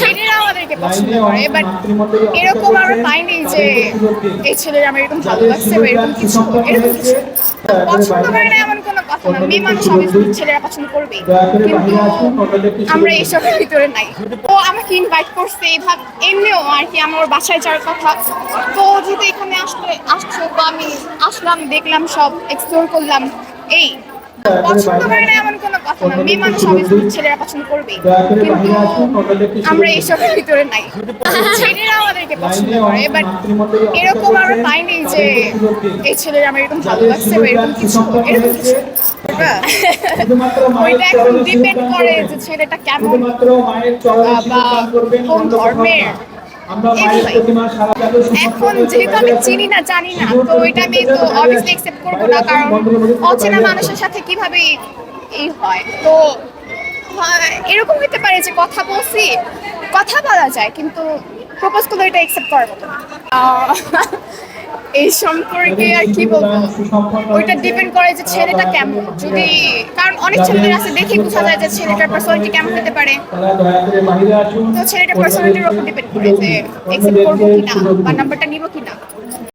ছেলেরা আমাদেরকে পছন্দ করে বাট এরকম আমরা পাইনি যে এই ছেলেরা আমার এরকম ভালো লাগছে বা এরকম কিছু এরকম কিছু পছন্দ করে না এমন কোনো কথা না। মেয়ে মানুষ অবশ্যই ছেলেরা পছন্দ কিন্তু আমরা এইসবের ভিতরে নাই। ও আমাকে ইনভাইট করছে এইভাবে এমনিও আর কি আমার বাসায় যাওয়ার কথা। তো যেহেতু এখানে আসলে আসছো তো আমি আসলাম দেখলাম সব এক্সপ্লোর করলাম। এই পছন্দ করে না এমন কথা না মেয়ে মানুষ অবশ্যই ছেলেরা পছন্দ কিন্তু আমরা এইসবের ভিতরে নাই। ছেলেরা আমাদেরকে পছন্দ করে বাট এরকম আমরা পাইনি যে এই ছেলেরা আমার এরকম ভালো লাগছে বা এরকম কিছু এরকম কিছু ওইটা এখন ডিপেন্ড করে যে ছেলেটা কেমন বা কোন ধর্মের। এখন যেহেতু আমি চিনি না জানি না তো ওইটা আমি তো অবভিয়াসলি অ্যাকসেপ্ট করব না কারণ অচেনা মানুষের সাথে কীভাবে এই হয়। তো এরকম হতে পারে যে কথা বলছি, কথা বলা যায়, কিন্তু প্রপোজ করলে এটা অ্যাকসেপ্ট করার মতো এই সম্পর্কে আর কি বলব? ওইটা ডিপেন্ড করে যে ছেলেটা কেমন। যদি, কারণ অনেক ছেলেদের আছে দেখে বোঝা যায় যে ছেলেটার পার্সোনালিটি কেমন হতে পারে। তো ছেলেটার পার্সোনালিটির উপর ডিপেন্ড করে যে অ্যাকসেপ্ট করব কিনা বা নাম্বারটা নিবো কিনা।